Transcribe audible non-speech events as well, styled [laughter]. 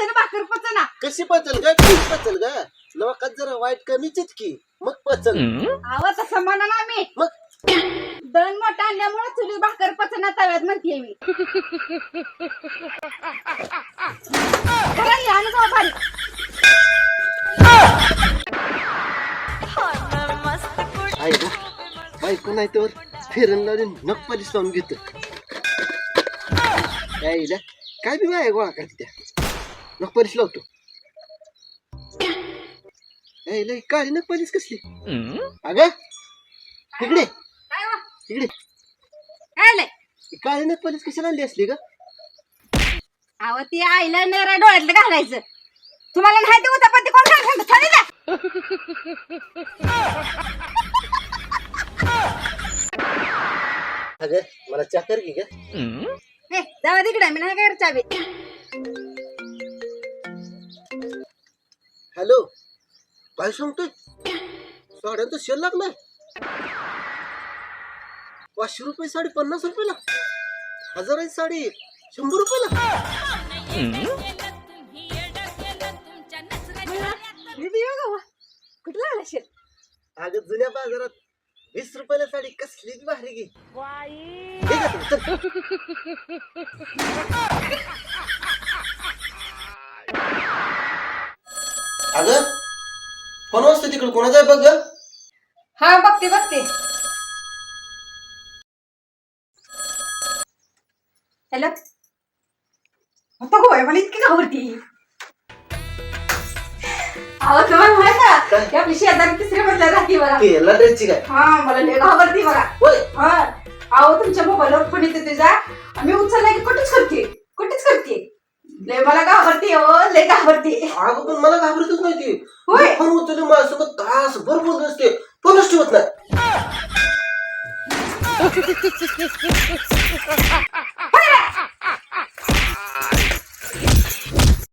पैशाने भाकर पचना. कशी पचल ग? कशी पचल ग? लोकात जरा वाईट कमीच की मग पचल. आवा तसं म्हणा ना मी. मग? दण मोठा आणल्यामुळे चुली भाकर पचना तव्यात म्हणते मी. खरं या ना जाऊ बारीक. आहे ग बायको नाही तर फिरण लावली नख पालीस लावून घेतो यायला काय बी आहे गोळा करते त्या नख पालीस लावतो. यायला ही काळी नख पालीस कसली? अग इकडे. काय वा? इकडे. काय? ही काळी नख पालीस कशाला आणली असली ग? अहो ती आईला नेरा डोळ्यातलं घालायचं. तुम्हाला नाही ते उद्यापती कोण चालेल ना? अगं मला चाकर की ग. हे जावा तिकडे मी नाही काय चावी हॅलो काय सांगतोय? साड्यांचा शेल लागलाय. पाचशे रुपये साडी पन्नास रुपयाला. हजाराची साडी शंभर रुपयाला. हे बी बघा वा. कुठं लागला शेत? अगं जुन्या बाजारात वीस रुपयाला साडी कसलीच भारी घे. घे [laughs] अगं कोण वाजता तिकडे कोणाचा आहे बघ ग? हा बघते बघते. हॅलो? आता मला इतकी घाबरती अहो तुम्हाला माहीत का? काय? की आपली शेजारी तिसऱ्या मधल्या राहते बघा. केला ड्रेसची काय? हा मला लय घाबरती बघा. होय. हा. अहो तुमच्या मोबाईलवर फोन येते तुझा. मी उचलला की कुठेच करते कुठेच करते लय मला घाबरते हो लय घाबरते. अगं पण मला घाबरतच नाही ती. होय. फोन उचलून माझ्यासोबत तासभर बोलत असते. फोनच ठेवत नाही. [laughs]